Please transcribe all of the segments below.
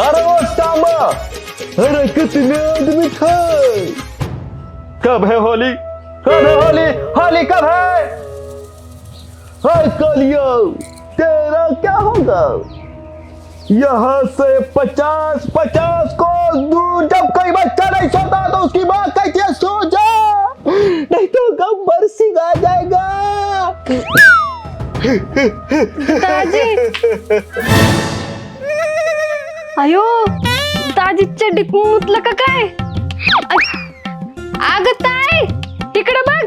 सांबा कितने आदमी थे कब है होली कब है होली होली कब है हाय कालिया तेरा क्या होगा यहाँ से पचास पचास को दूर जब कोई बच्चा नहीं सोता तो उसकी माँ कहती है सो जा नहीं तो गब्बर सिंह आ जाएगा अयो दाजी चड्डीत मुतलं का काय? अग ताय तिकडे बघ.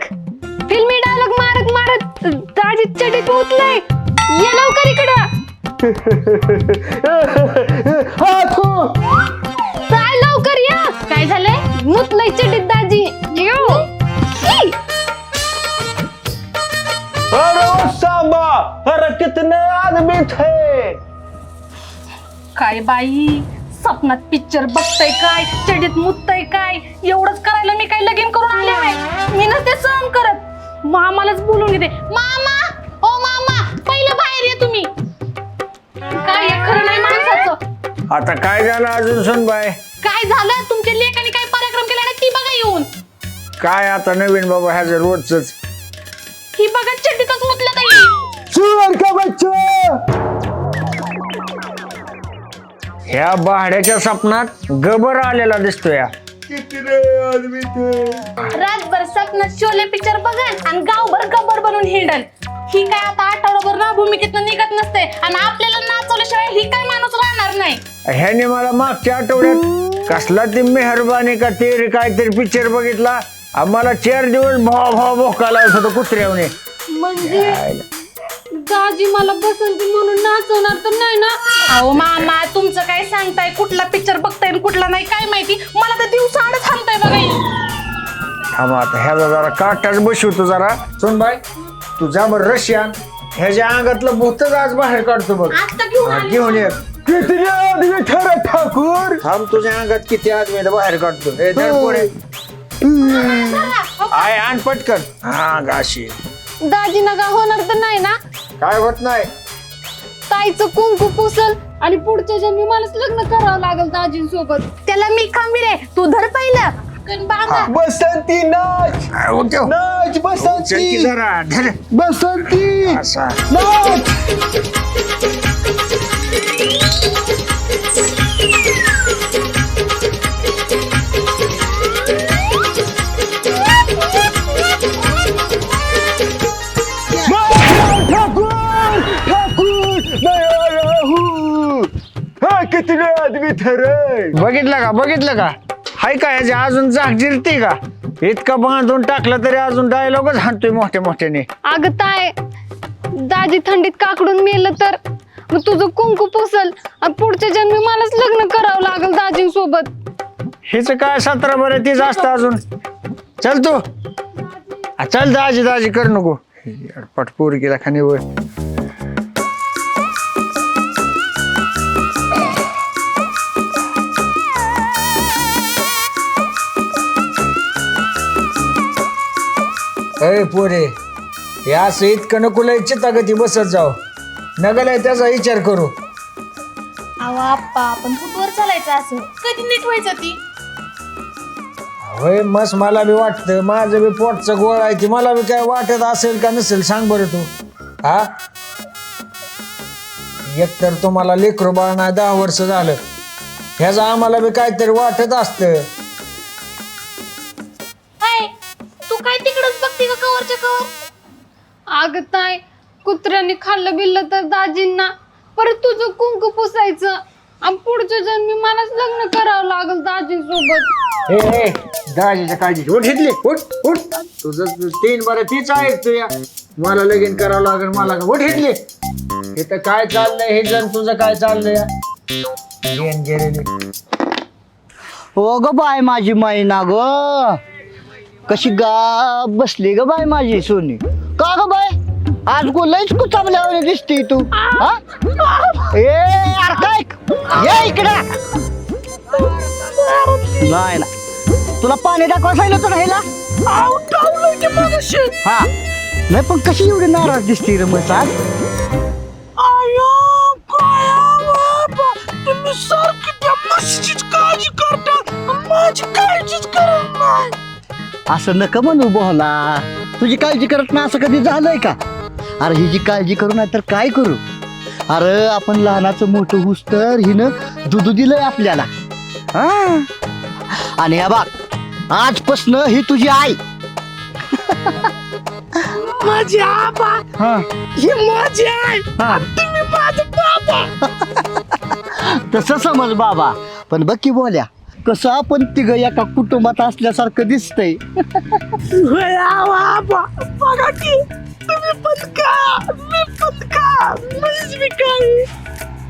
फिल्मी डायलॉग मारत मारत दाजी चड्डीत मुतलंय ये लवकर इकडं. काय बाई? सपनात पिक्चर बघताय काय? चडीत मुतताय काय? एवढंच करायला मी काय लगीन करून आले आहे मी नसते सहन करत. मामालाच बोलून घेते. मामा! ओ मामा! पहिलं बाहेर ये तुम्ही. काय हे खरं नाही माणसाचं? आता काय झालं अजून सुनबाय काय झालं? तुमच्या लेखाने काय पराक्रम केला ना ती बघा येऊन. काय आता नवीन बाबा ह्याचं रोजच ही बघा चड्डीतच मुतलं ताई. सुअर का बच्चा ह्या भाड्याच्या सपनात गबर आलेला दिसतोय. कितने आदमी थे रातभर सपनात शोले पिक्चर बघन आणि गावभर गब्बर बनून हिंडन. ही काय आता आठवडाभर ना भूमिकेतनं निघत नसते आणि आपल्याला नाचवल्याशिवाय ही काय माणूस राहणार नाही. ह्याने मला मागच्या आठवड्यात कसला ती मेहरबानी का ते काहीतरी पिक्चर बघितला. आम्हाला चार दिवस भाव भाव भोका लावत होतं कुत्र्यावने. म्हणजे? दाजी मला बसंती म्हणून नाचवणार तर नाही ना? अहो मामा तुमचं काय सांगताय? कुठला पिक्चर बघताय आणि कुठला नाही काय माहिती? मला तर दिवसाआड थांबताय बघा हे. थांबा आता ह्याचा जरा काटाच बसवतो जरा. सुन बाय तुझा बरं रशियान ह्याच्या अंगातलं भूतच आज बाहेर काढतो बघ. घेऊन हा, आले. घेऊन ये. कितने आदमी रे ठाकुर? थांब तुझ्या अंगात किती आदमी आहेत बाहेर काढतो. हे धर पुढे. आय आण पटकन. हा गाशी दाजी नका होणार तर नाही ना? काय होत नाही. ताईचं कुंकू पुसल आणि पुढच्या जन्मी मलाच लग्न करावं लागेल दाजींसोबत त्याला मी खंबीर आहे तू धर पहिलं. कण बांधा. बसंती नाच. नाच बसंती. बसंती. असा. नाच. कितने आदमी थे रे बघितलं का? बघितलं का? हाय का ह्याच्या अजून जाग जिरते का? इतका बांधून टाकलं तरी अजून डायलॉगच हाणतोय मोठ्या मोठ्याने. अगं ताय दाजी थंडीत काकडून मेलं तर? मग तुझं कुंकू पुसल आणि पुढच्या जन्मी मलाच लग्न करावं लागेल दाजींसोबत. हिच काय सतरा बरं तीच असतं अजून. चल तू. आ, चल दाजी दाजी कर नको. पटपूर केला खाली वर अय पोरे असं इतकं नको लय चितागती बसत जाऊ. नगलाय त्याचा विचार करू. अहो आप्पा आपण कुठवर चालायचं असं. कधी नीट व्हायचं ती? होय मस मला बी वाटतं माझं बी पोटचं गोळ आहे ती मला बी काय वाटत असेल का नसेल सांग बरं तू. हा? एकतर तुम्हाला लेकरू बाळ नाही दहा वर्ष झालं. ह्याचं आम्हाला बी काहीतरी वाटत असतं. कुत्र्याने खाल्लं बिल्लं तर दाजींना. परत तुझं कुंकू पुसायचं. आणि पुढच्या जन्मी मलाच लग्न करावं लागेल दाजींसोबत. हे हे दाजीच्या काळजी उठ घेतली उठ उठ. तुझं तू तीन बरं तीच आहे तुया मला लगीन करावं लागेल मला का? उठ घेतली हे तर काय चाललंय? हे जण तुझं काय चाललंय? गेलेली. हो ग बाय माझी मैना ग. कशी गा बसली ग बाय माझी सोनी. आज गो लयच कुचामल्यावर दिसते तू हा? ए काय? ये इकडे. नाही ना तुला पाणी दाखवा सांगितलं ना ह्याला हा. नाही पण कशी एवढी नाराज दिसते रे मग आज असं नका म्हणू बोला. तुझी काळजी करत नाही असं कधी झालंय का? अरे हिची काळजी करू नाही तर काय करू? अरे आपण लहानाचं मोठं हुस तर हिनं दुधू दिलंय आपल्याला. हा? आणि ह्या बाग आजपासनं ही तुझी आई. माझी आबा. ही. माझी आई. तुम्ही माझं बाबा. तसं समज बाबा. पण बघ की बोल्या. कसं आपण तिघ एका कुटुंबात असल्यासारखं दिसतंय?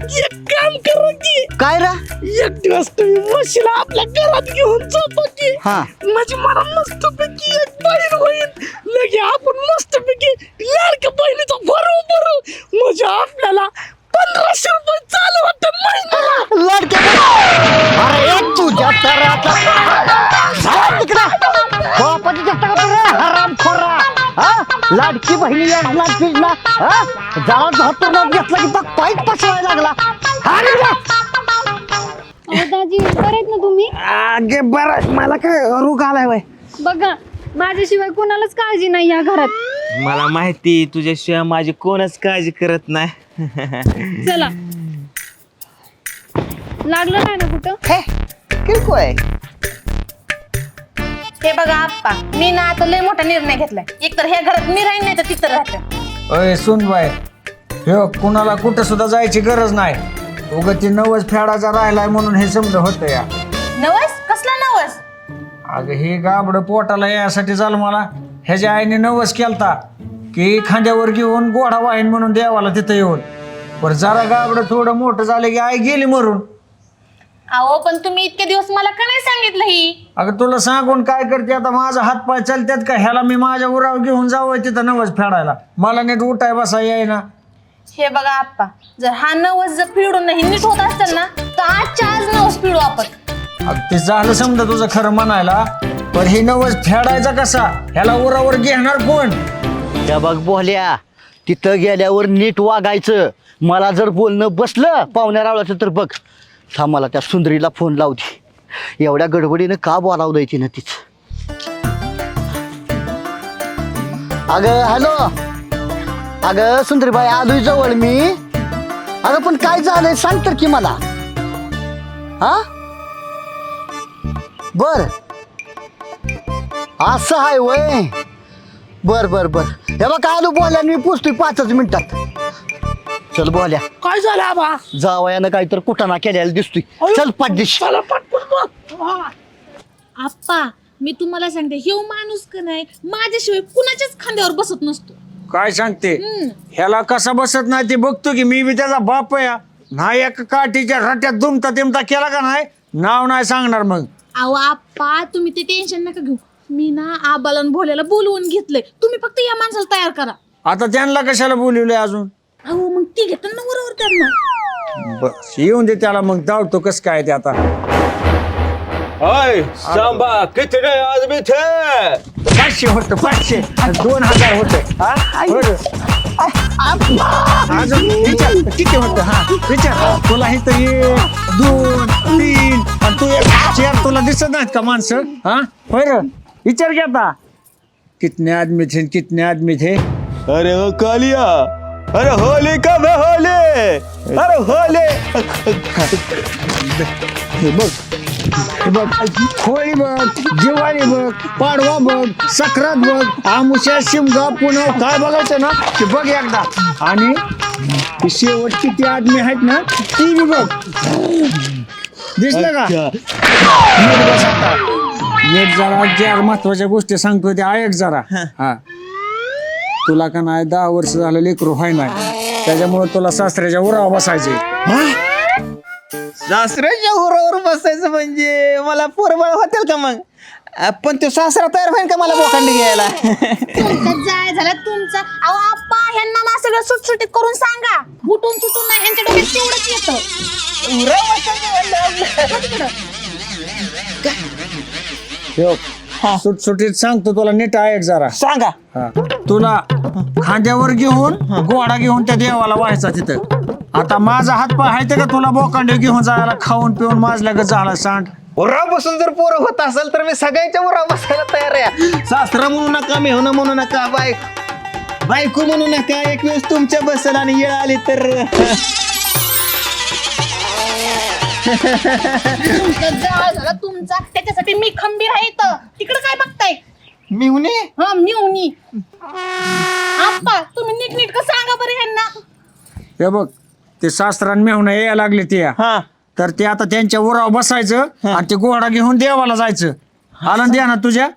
एक काम करा की काय रा? एक दिवस तुम्ही म्हशीला आपल्या घरात घेऊन जातो की. हा. म्हणजे मला मस्त पैकी एक बहीण होईल. लगे आपण मस्त पैकी लाडक्या बहिणीचा भरू भरू म्हणजे आपल्याला पंधराशे रुपये चालू होत महिन्याला लाडक्या अरे तुझ्या तर आता बापाची चक्का हराम खोरा. हा? लाडकी बहिणी लाडकी ना हा? जाळा हातून घेतला की बघ पाईप पसवायला लागला. हा. अहो दाजी बरे आहेत ना तुम्ही? अगे बरं मला काय रोग आलाय बाय बघा माझ्याशिवाय कोणालाच काळजी नाही या घरात. मला माहिती तुझ्याशिवाय माझी कोणच काळजी करत नाही. चला. लागलं नाही ना कुठं? किरकोळ आहे. हे बघा आप्पा मी ना आता लय मोठा निर्णय घेतलाय. एकतर ह्या घरात मी राहीन नाही तर तिथं राहते. अय सुन बाय हे कुणाला कुठं सुद्धा जायची गरज नाही. उगं ती नवस फेडाचा राहिलाय म्हणून हे समज होतं या. नवस? कसला नवस? अगं हे गाबड पोटाला यासाठी झालं मला. ह्याच्या आईने नवस केलता. की खांद्यावर घेऊन गोडा वाहीन म्हणून देवाला तिथं येऊन. पण जरा गाबड थोडं मोठं झालं की आई गेली मरून. अहो पण तुम्ही इतके दिवस मला का नाही सांगितलं ही? अगं तुला सांगून काय करते आता? माझा हात पाय चालतात का? ह्याला मी माझ्या उरावर घेऊन जावं तिथं नवस फेडायला. मला नीट उठाय बसा येईना हे बघा आप्पा जर हा नवस जर फिडून नाही नीट होत असेल ना तर आजच्या आज नवस फिडू आपण. अगं ते झालं समजा तुझं खरं म्हणायला. पण ही नवस फेडायचा कसा? ह्याला उरावर घेणार कोण? त्या बघ बोल्या तिथं गेल्यावर नीट वागायचं. मला जर बोलणं बसलं पाहुण्या रावळाचं तर बघ थांब मला त्या सुंदरीला फोन लावते एवढ्या गडबडीनं का बोलावलंय तिनं तिचं? अगं हॅलो. अगं सुंदरीबाई आलोय जवळ मी. अगं पण काय झालंय सांग तर की मला. हा? बर. असं आहे वय. बर बर बर. हे बघ आलू बोल्या मी पोचतोय पाचच मिनिटात. चल बोल्या काय झालं आबा? जावयानं काहीतरी कुटाणा केलेला दिसतोय. चल पाठदिश. पटकन बघ. आप्पा मी तुम्हाला सांगते हे माणूस का नाही माझ्याशिवाय कुणाच्याच खांद्यावर बसत नसतो. काय सांगते? ह्याला कसा बसत नाही ते बघतो की मी बी त्याचा बाप आहे. नाही एका काठीच्या रट्यात दुमता तिमता केला का नाही नाव नाही सांगणार मग. अहो आप्पा तुम्ही ते टेन्शन नका घेऊ. मी ना आबाला आणि भोल्याला बोलवून घेतलंय. तुम्ही फक्त या माणसाला तयार करा. आता त्यांना कशाला बोलवलंय अजून? अहो मग ती घेताना बरोबर त्यांना. बस येऊन दे त्याला मग धावतो कस काय ते आता. हाय सांबा कितने आदमी थे पाचशे होत पाचशे. दोन हजार होत. अजून विचार किती होत? हा विचार. तुला हे तर एक दोन तीन आणि तू एक चार तुला दिसत नाहीत का माणसं? हा? होय रे विचार घ्या आता. कितने आदमी थे कितने आदमी थे? अरे ओ कालिया अरे होली कब है होली? अरे होली। हे बघ हे बघ होळी बघ दिवाळी बघ पाडवा बघ सक्रात बघ आमुष्या शिमगा पुन्हा काय बघायचं ना ते बघ एकदा. आणि ती शेवटची ती आदमी आहेत ना ती बी बघ. दिसलं का? नीट बस आता. नीट जरा ज्या महत्त्वाच्या गोष्टी सांगतो त्या. ऐक जरा. हा. तुला का नाही दहा वर्ष झालं लेकरू व्हाय नाही. त्याच्यामुळे तुला सासऱ्याच्या उरावर बसायचे सासऱ्याच्या उरावर बसायचं म्हणजे मला पोरबळ होतील का मग? अ, पण तो सासरा तयार होईल का मला बोकांडी घ्यायला? तुमचा जाय झाला तुमचा. अहो आप्पा ह्यांना ना सगळं सुटसुटीत करून सांगा. उठून सुटून नाही यांच्या डोक्यात तेवढंच येतं. सुटसुटीत सांगतो तुला नीट ऐक जरा. सांगा. हा. तुला खांद्यावर घेऊन गोडा घेऊन त्या देवाला व्हायचा तिथं. आता माझा हात पाय आहे का तुला बोकांडे घेऊन जायला खाऊन पिऊन माझल्या झाला सांड. उराव बसून जर पोरं होत असेल तर मी सगळ्यांच्या उराव बसायला तयार आहे. सासरा म्हणू नका मेहना म्हणू नका बाय बायको म्हणू नका एक वेळेस तुमच्या बसल आणि येळ आली तर. तुमचा जाळ झाला तुमचा. त्याच्यासाठी मी खंबीर आहे इथं. तिकडे काय बघताय? मिहुने हा मिवनी आप्पा तुम्ही नीट नीट सांगा बरं ह्यांना हे बघ ते सासरान मेहून यायला लागले ते. हा. तर ते आता त्यांच्या उरावर बसायचं आणि ते घोडा घेऊन देवाला जायचं. आलं द्या ना तुझ्या.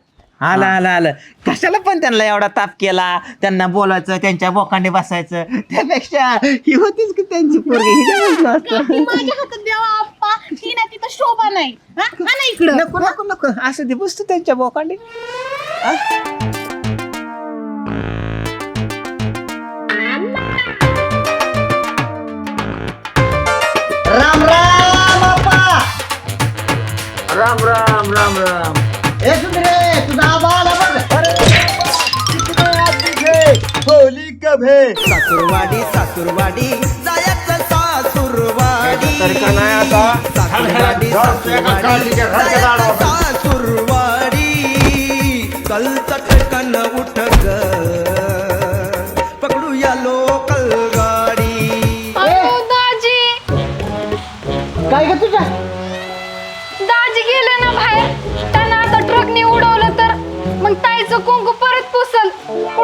आलं आलं आलं. कशाला पण त्यांना एवढा ताप केला? त्यांना बोलायचं त्यांच्या बोकांडे बसायचं. त्यापेक्षा ही होतीच की त्यांची पोरगी. हिच्या बसलं असतं. ती माझ्या हातात द्यावा आप्पा. ती ना तिथं शोभा नाही. हा? हा ना इकडं. नको नको नको. असं ते बसतो त्यांच्या बोकांडे. राम राम बाप्पा राम राम राम राम. कभे सासूरवाडी सासूरवाडी जायचं सासूरवाडी. सासूरवाडी सासूरवाडी जायचं सासूरवाडी. कलचं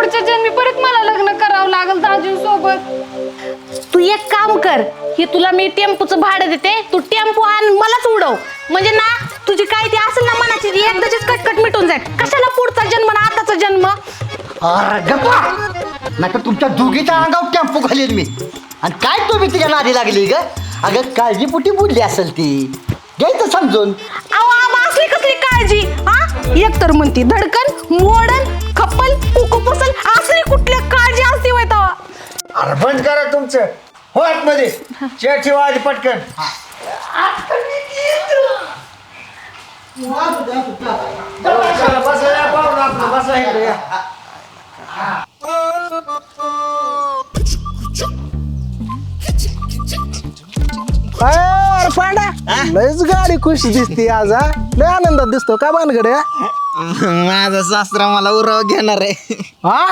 पुढच्या जन्मी परत मला लग्न करावं लागल दाजींसोबत तू एक काम कर हे तुला मी टेम्पोचं भाडं देते तू टेम्पो आण मलाच उडव. म्हणजे ना तुझी काय ती असेल ना मनाची एकदाचीच कटकट मिटून जाईल. कशाला पुढचा जन्म ना आताचा जन्म? नाही तर तुमच्या दोघीच्या अंगावर टेम्पो घालील मी. आणि काय तुम्ही तिच्या नादी लागली ग? अगं काळजीपुटी बोलली असेल ती. घ्यायचं समजून. अहो असली कसली काळजी हा? एक तर म्हणती धडकन मोडन खप्पल अरे बंद करा तुमचं. हो आतमध्ये. चेअर ठेवा आधी पटकन. बसा या पाहुणं आपलं, बसा इकडे या. अरे पांडा लयच गाडी खुशी दिसते आज हा? लय आनंदात दिसतो का भानगडे माझा सासरा मला उराव घेणार आहे. हा?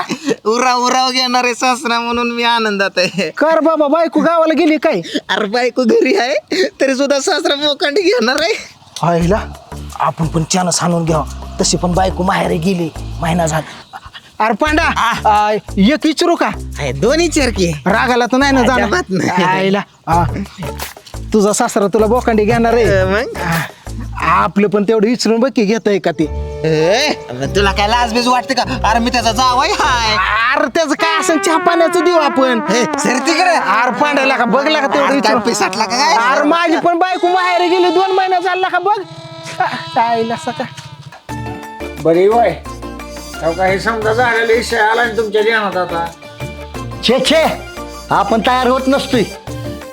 उराव उराव घेणार आहे सासरा म्हणून मी आनंदात आहे. कर बाबा बायको गावाला गेली काय? अरे बायको घरी आहे तरी सुद्धा सासरा मोकांडी घेणार आहे. आईला आपण पण चानस आणून घ्यावं. तशी पण बायको माहेर गेली महिना झाला. अरे पांडा आ, एक विचारू का? दोन्ही चरकी रागाला तर नाही ना जाणार नाही. आईला आ, तुझा सासरा तुला बोकांडी घेणार आहे. मग? आपलं पण तेवढं विचारून बघ की घेत आहे का ते. ए, तुला काय लाजबीज वाटते का? अरे मी त्याचा जावाय हाय. अरे त्याचं काय असेल? चहा पाण्याचं देऊ आपण. ए, सर तिकडे. अरे पांड्याला का बघला का तेवढं अरे, काय विचारून? पिसाटला का काय? अरे माझी पण बायको माहेर गेली दोन महिना चालला का बघ. आईला सका बरी वय. का हे समजा झालेला विषय आला तुमच्या ध्यानात आता. छे छे. आपण तयार होत नसतोय.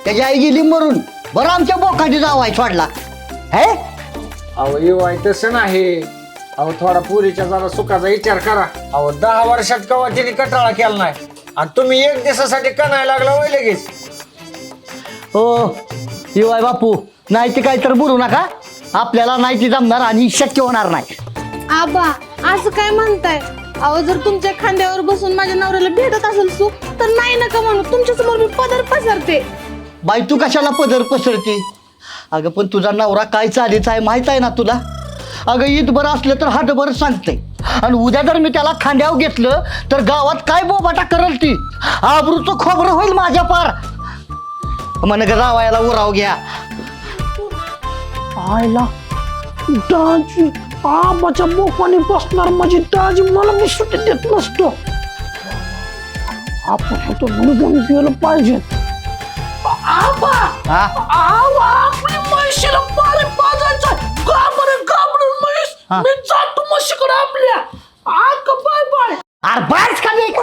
त्याची आई गेली मरून. बरं आमच्या बोकांडी जावाय सोडला. हे? अहो येवाय तसं नाही. अहो थोडा पुरीच्या जरा सुखाचा विचार करा. अहो दहा वर्षात कवा तिने कटाळा केला नाही. आणि तुम्ही एक दिवसासाठी कणायला लागला वय लगेच. हो येवाय बापू नाही ते काही तर बोलू नका. आपल्याला नाही ती जमणार आणि शक्य होणार नाही. आबा असं काय म्हणताय? अहो जर तुमच्या खांद्यावर बसून माझ्या नवऱ्याला भेटत असेल सुख तर नाही नका म्हणू. तुमच्यासमोर मी पदर पसरते. बाई तू कशाला पदर पसरती? अगं पण तुझा नवरा काय चालीचा आहे माहीत आहे ना तुला? अगं ईद बरं असलं तर हाटभर सांगते. आणि उद्या जर मी त्याला खांद्यावर घेतलं तर गावात काय बोबाटा करल ती? आबरूचं खोबरं होईल माझ्या पार. म्हण ग जावायला उराव घ्या. आईला दाजी आबाच्या मोपाने बसणार म्हणजे दाजी मला मी सुट्टी देत नसतो. आपण तो गेलं पाहिजे. आबा! हा? आवा आपली म्हशीला पाणी पाजायचं घाबरे घाबरून म्हैस. हा. मी जातो म्हशीकडे आपल्या. आक बाय बाय. अरे बायच खाली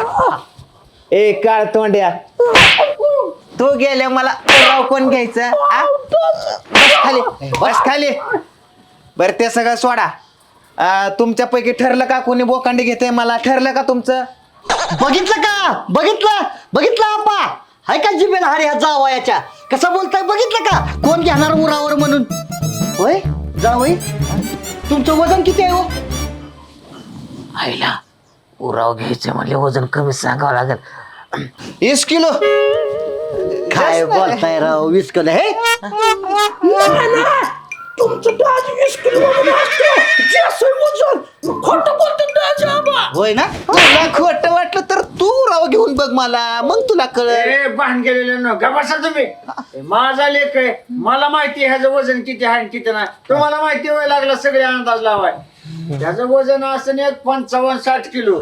ए काळ तोंड्या. तू गेल्या मला उराव कोण घ्यायचा आ? बस खाली बस खाली. बर ते सगळं सोडा. आ, तुमच्यापैकी ठरलं का कोणी बोकांडी घेते मला? ठरलं का तुमचं? बघितलं का? बघितलं? बघितलं आपा हाय का जिबेल हाड ह्या जावयाच्या? कसं बोलताय बघितलं का? कोण घेणार उरावर म्हणून? होय? जावई तुमचं वजन किती आहे हो? आईला उराव घ्यायचं म्हणजे वजन कमी सांगावं लागेल. वीस किलो. काय बोलताय राव वीस किलो. हे? होय ना? तुला खोट वाटलं तर तू राव घेऊन बघ मला. मग तुला कळ अरे भान गेलेले न. बसा तुम्ही. हे माझा लेख आहे. मला माहिती आहे ह्याचं वजन किती आहे आणि किती नाही. तुम्हाला माहिती व्हायला लागला सगळे अंदाज लावाय. त्याचं वजन असं एक पंचावन्न साठ किलो.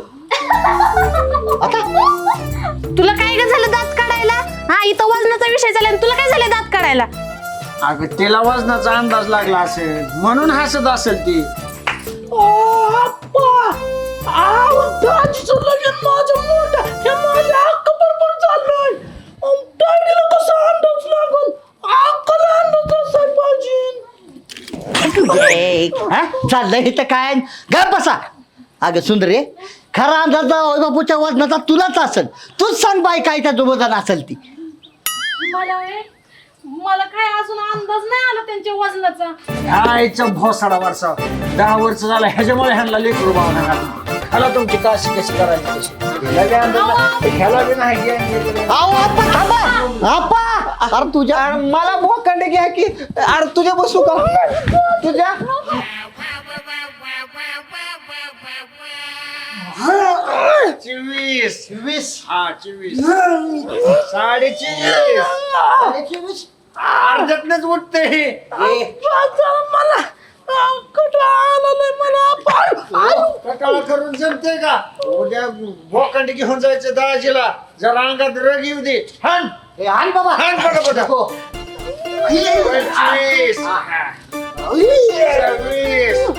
तुला काय ग झालं दात काढायला? हा इथं वजनाचा विषय झाला आणि तुला काय झालं दात काढायला? अगं तिला वजनाचा अंदाज लागला असेल. म्हणून हसत असेल ती. हा? चाललंय. तर काय? घर बसा. अगं सुंदरे खरा अंदाज बापूच्या वजनाचा तुलाच असेल. तूच सांग बाई काय त्याचं वजन असेल ती. मला? मला काय अजून अंदाज नाही आला त्यांच्या वजनाचा. आईचा भोसाडा वर्षा दहा वर्ष झाला ह्याच्यामुळे ह्यांना लेकरू बावना घातलं ह्याला तुमची काशी कशी करायची तशी? ह्याला बी अंदाज नाही. ह्याला बी नाही ज्ञान घेतलं. आओ आपा थांबा. आपा अरे तुझ्या मला भोकांडे घ्या की. अरे तुझ्या बसू का? तुझ्या? चोवीस वीस हा चोवीस. साडे चोवीस अर्ध्यातनच उठते हे. करून जमते का? उद्या भोकांडी घेऊन जायचं दाजीला. जरा अंगात रग येऊ दे. हन. ए, आण बाबा. हन बघा बघा नको. पंचवीस सव्वीस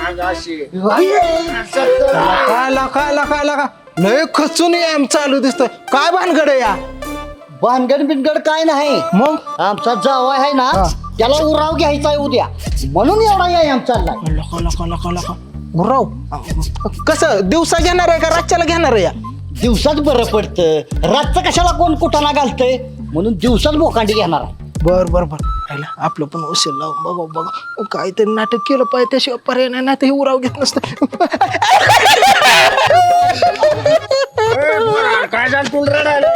अंगाशी सत्तर काय लाका लाका लाका लय खचून एम चालू दिसतोय. काय भानगड आहे या? भानगड बिनगड काय नाही. मग? आमचा जावाय आहे ना त्याला उराव घ्यायचा आहे उद्या. म्हणून एवढा व्यायाम चाललाय लका लका लका लका. गुराव कसं दिवसा घेणार आहे का रातच्याला घेणार आहे या? दिवसाच बरं पडतं. रातचं कशाला कोण कुठाना घालतंय? म्हणून दिवसाच बोकांडी घेणार आहे. बर बर बर. राहिला आपलं पण उशीर लावून बघा बघा. काहीतरी नाटक केलं पाहिजे त्याशिवाय पर्याय नाही नाही तर हे उराव घेत नसतं. काय झालं? तुला रडायला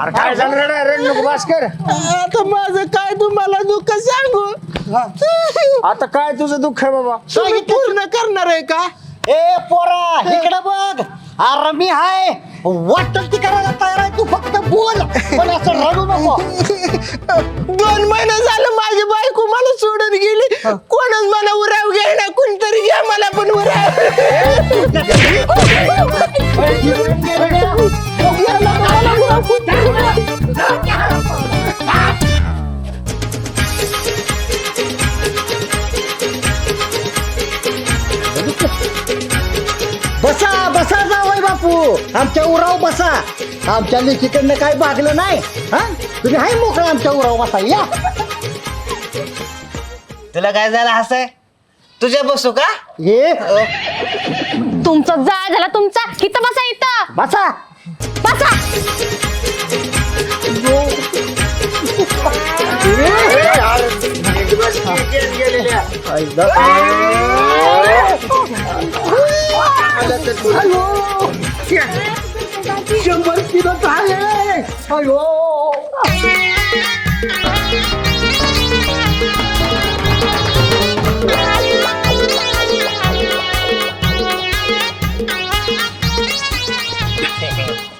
अरे काय झालं रड नको भास्कर आता माझं काय तुम्हाला दुःख सांगू? आता काय तुझं दुःख आहे बाबा? तुम्ही पूर्ण करणार आहे का? ए पोरा इकडे बघ अरे मी हाय वाटत ती करायला तयार आहे तू फक्त बोल पण असं रडू नको दोन महिने झालं माझी बायको मला सोडून गेली कोणच मला उराव घ्यायला कोणतरी घ्या मला पण उराव बापू आमच्या उराव बसा. आमच्या लेखीकडनं काय भागलं नाही हा? तुम्ही हाय मोकळा आमच्या उराव बसा या. तुला काय झालं हसाय? तुझ्या बसू का? ये तुमचा जाळ झाला तुमचा. इथं बसा इथं. बसा. बसा. शंभर किलो आहे अयो।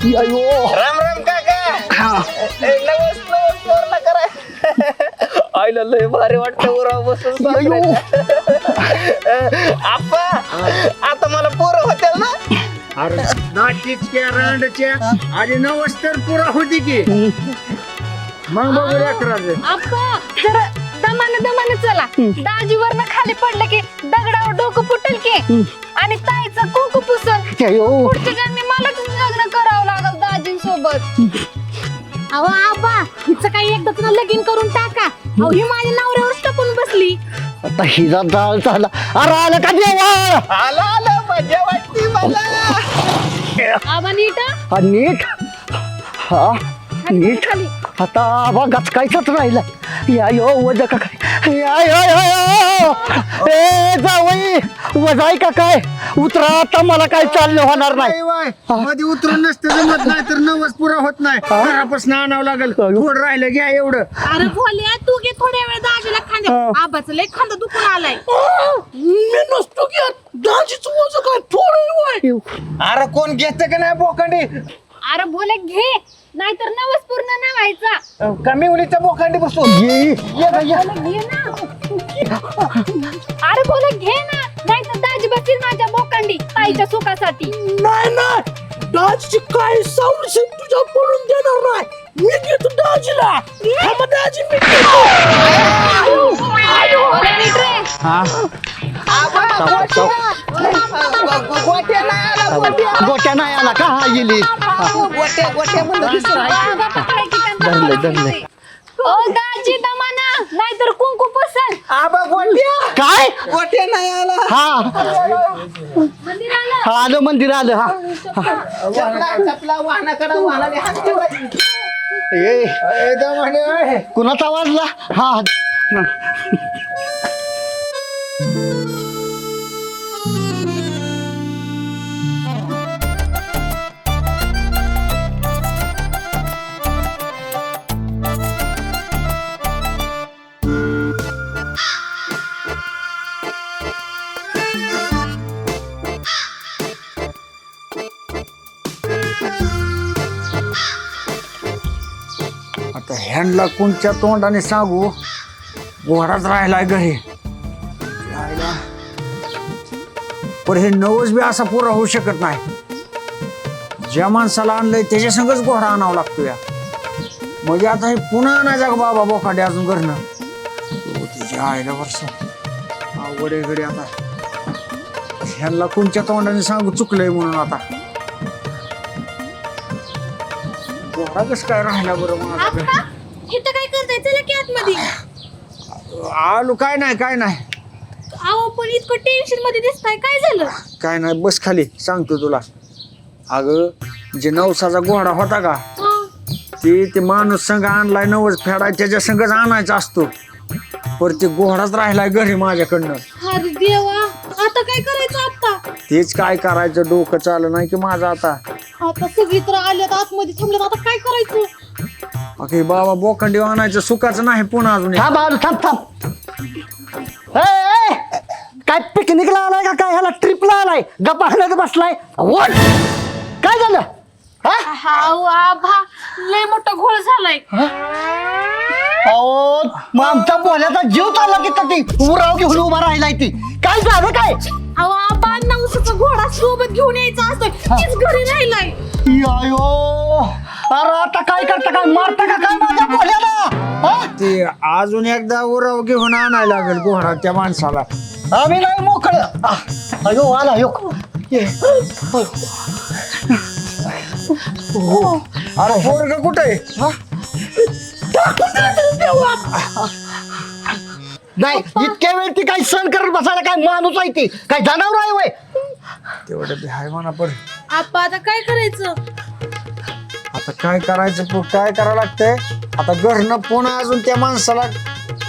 अयो। राम राम काका। ए, नवस नवस पूर्ण कराय आईला लय भारी वाटतं उराव बसून आप्पा आता मला अरे नाटीच्या रांडच्या? आधी नवस तर पुरा होती की. मग बघू लेकराचं. आप्पा जरा दमाने दमाने चला. दाजीवरनं खाली पडलं की दगडावर डोकं फुटेल की. आणि ताईचं कुंकू पुसल अयो. पुढच्या जन्मी मलाच लग्न करावं लागल दाजींसोबत. अहो आबा हिचं काही एकदाच ना लगीन करून टाका. अहो ही माझ्या नवऱ्यावर टपून बसली. आता हिजा जाळ झाला. अरे आलं का देवा आला आला मजा वाटते मला. आबा नीट? हा नीट? हा आता आबा गचकायचाच राहिला. या यो वजा का काय ए जावई वजाय का काय? उतरा आता मला काय चाललं होणार नाही. मध्ये उतरून नसते जमत नाही तर नवस पुरा होत नाही. घरापासून आणावं लागेल. थोडं राहिलं घ्या एवढं. अरे भोल्या तू घे थोड्या वेळ दाजीला खांद्या आबाचं लय खांदा दुखून आलाय. मी नसतो की दाजीच वजन काय थोडं अरे कोण घेत का नाही बोकांडी? अरे बोले घे नाहीतर नवस पूर्ण नाही व्हायचा कमी उलीच्या बोकांडी बसून ये ये बाई, ये. बोले घे ना अरे बोले घे ना नाहीतर दाजी बसतील माझ्या बोकांडी ताईच्या सुखासाठी नाही नाही दाजीची काय संशय तुझ्या पडून देणार नाही मी घेतो दाजीला हा मग दाजी मी घेतो. बोले नीट रे. गोट्या नाही आला का हा गेली धरले, धरले. ओ दाजी दमाना नाहीतर कुंकू पसन आबा गोट्या काय गोट्या नाही आला हा हा आलं मंदिर आलं हा ए म्हणे कुणाचा वाजला हा ह्यांना कोणच्या तोंडाने सांगू घोडाच राहिलाय घरी राहिला. पण हे नवस बी असा पुरा होऊ शकत नाही. ज्या माणसाला आणलंय त्याच्या संगच घोडा आणावा लागतो या. म्हणजे आता हे पुन्हा नाही जाग बाबा बोखाडे अजून घरनं? हो, तुझ्या आईला वर्ष. आवडे घडी आता. ह्यांना कोणच्या तोंडाने सांगू चुकलंय म्हणून आता. घोडा कसं काय राहिला बरं म्हणून आता? इथं काय करताय? चला की आतमध्ये. आलो काय नाही काय नाही. अहो पण इतकं टेन्शनमध्ये दिसताय. काय झालं? काय नाही बस खाली सांगतो तुला. अगं जे नवसाचा घोडा होता का ते ते माणूस संघ आणलाय नवस फेडाय त्याच्या संघच आणायचा असतो. पर ते घोडाच राहिलाय घरी माझ्याकडनं. अरे देवा आता काय करायचं आता तेच काय करायचं डोकं चाललं नाही की माझं आता. आता सगळी तर आल्यात आतमध्ये थांबल्यात. आता काय करायचं? अखे बाबा बोखंडी आणायचं सुखाचं नाही पुन्हा अजून एक. थांब आलो थांब थांब. ए, ए, काय पिकनिकला आलाय का काय? ह्याला ट्रिपला आलाय. गप्पा हाणत बसलाय. What? काय झालं? हा? हाव आभा लय मोठा घोळ झालाय. अहो मग आमचा बोल्याचा जीव चालला की ती उराव घेऊन उभा राहिलाय ती. काय झालं काय? अहो आबा नवसाचा घोडा सोबत घेऊन यायचा असतोय तीच घरी राहिलाय. अयो अरे आता काय करता काय? मारता का काय माझ्या हा? ते अजून एकदा उराव घेऊन आणायला लागेल घोडा त्या माणसाला. आम्ही नाही मोकळ. अयो आला यो. ये. अरे पोरग कुठे नाही इतक्या वेळ ती काय सण करत बसायला काय माणूस आहे ती? काय जनावर आहे वय तेवढं बी हाय म्हणा पण आता काय करायचं? आता काय करायचं पु- काय करावं लागतंय? आता घरनं पुन्हा अजून त्या माणसाला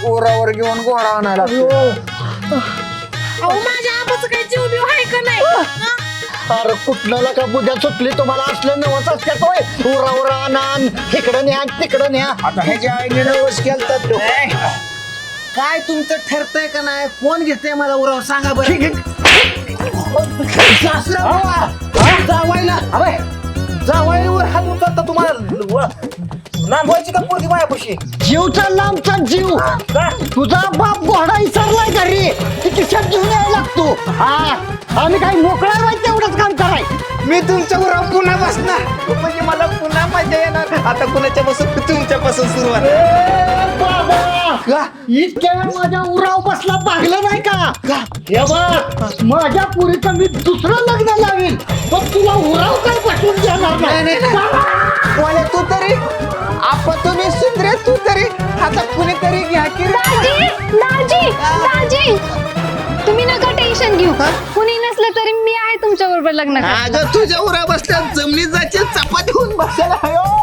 ओरावर घेऊन घोडा आणायला लागतो अहो माझ्या आबाचं काही जीव बिव आहे का नाही? हा? अरे कुठलं का बुद्या सुटली तुम्हाला असलं नवस असत्यात होय. उरा उरा नान इकडं न्या तिकडं न्या. आता ह्याच्या आईने नवस केलतात काय तुमचं ठरतंय का नाही? कोण घेतंय मला उराव सांगा बरं. सासरा जावायला. अबे, जावायवर हात उचलता तुम्हाला नांदवायची का पोरगी मायापाशी? जीव. चालला आमचा जीव तुझा बाप घोडा विसरलाय घरी. ती खिशात घेऊन यायला लागतो? हा आम्ही काही मोकळा माहिती तेवढंच काम कराय. मी तुमच्या उराव पुन्हा बसणार. म्हणजे मला पुन्हा मजा येणार. आता कुणाच्या पासून तुमच्यापासून सुरुवात. इतक्या वेळ माझ्या उराव बसला भागलं नाही का? हे बघ माझ्या पुरीचं मी दुसरं लग्न लावीन पण तुला उराव काय पटवून देणार नाही? तू तरी आप तुम्ही सुंदरे तू तरी आता कुणीतरी घ्या की रे. दाजी दाजी दाजी. तुम्ही नका टेन्शन घेऊ. कुणी नसलं तरी मी आहे तुमच्या बरोबर लग्न करायला. अगं तुझ्या उरा बसल्या जमिनीत जायचे चपाती होऊन बसायला हवं